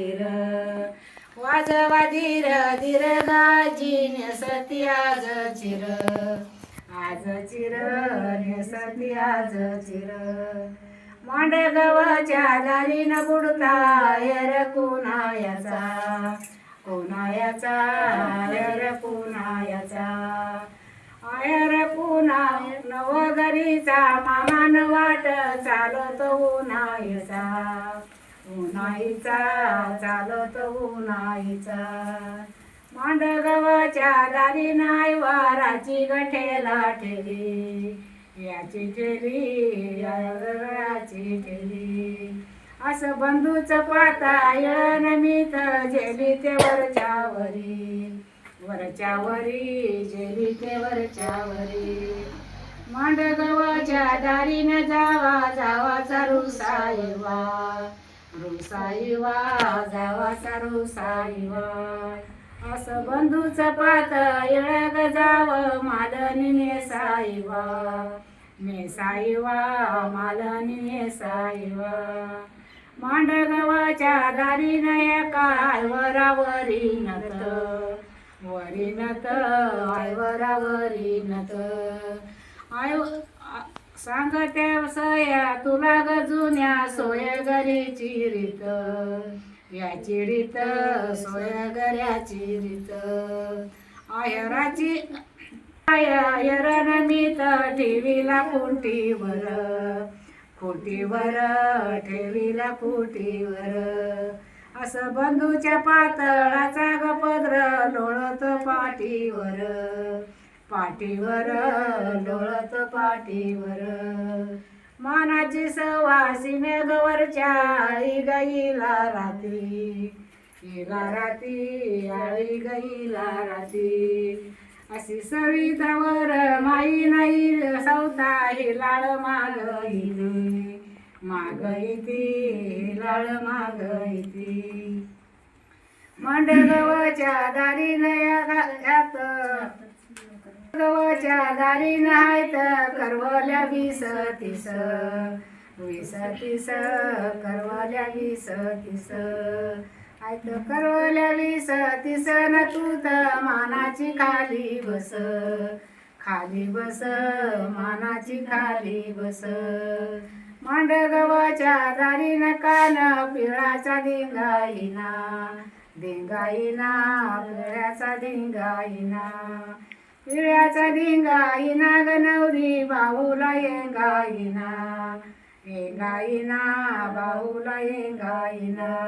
धीर. वाजवा धीर धीर गाजी नेसती आज चिर. आज चिर नेसती आज चिर. मांडगवाच्या दारीनं बुडता यर कुणायाचा कुणायाचा यर कुणायाचा आयर पुन्हा नवगरीचा मामान वाट चालत उन्हायचा. उन्हाईचा चालत उन्हाईचा. मांडगवाच्या दारी नाही वाराची गठेला ठेली याची ठेली याची ठेली. असं बंधूच पातायन मी तर जेली ते वरच्या वरी वरच्या वरी जेली ते वरच्या वरी मांडगवाच्या दारीनं जावा जावाचा रुसाईवा रुसाईवा जावाचा रुसाईवा असं बंधूच पात येळग जाव मालनी नेसाईवा नेसाईवा मालनी नेसाईवा मांडगवाच्या दारीनं एका आयवरावरी नत. वरी नत आयवरावरी नत. आय सांगत्या सया तुला ग जुन्या सोय घरीची रीत. याची रीत सोय घऱ्याची रीत. अयराची आयर नमित ठेवीला कुंटीवर. खुटीवर ठेवीला खुटीवर असं बंधूच्या पातळाचा गपद्र लोळत पाठीवर. पाठीवर लोळत पाठीवर. मानाची सवासीने गवरच्या आई गईला रात्री. हिला राती आई गईला राती अशी सवितावर माई नाही सवता ही लाळ माग हिने माग लाळ माग मांडगवाच्या दारी नयात गवाच्या दारी नाहीत करवल्या वीस तीस वीस तीस करवल्या वीस तीस आयत करवल्या वीस तीस न तू तर मानाची खाली बस. खाली बस मानाची खाली बस. मांडगवाच्या दारीन कान पिळाचा दिंगाईना दिंगाईना पिळ्याचा दिंगाईना पिळ्याचा दिंगाईना गनवरी बाऊला येंगाईना येंगाईना बाहुला येंगाईना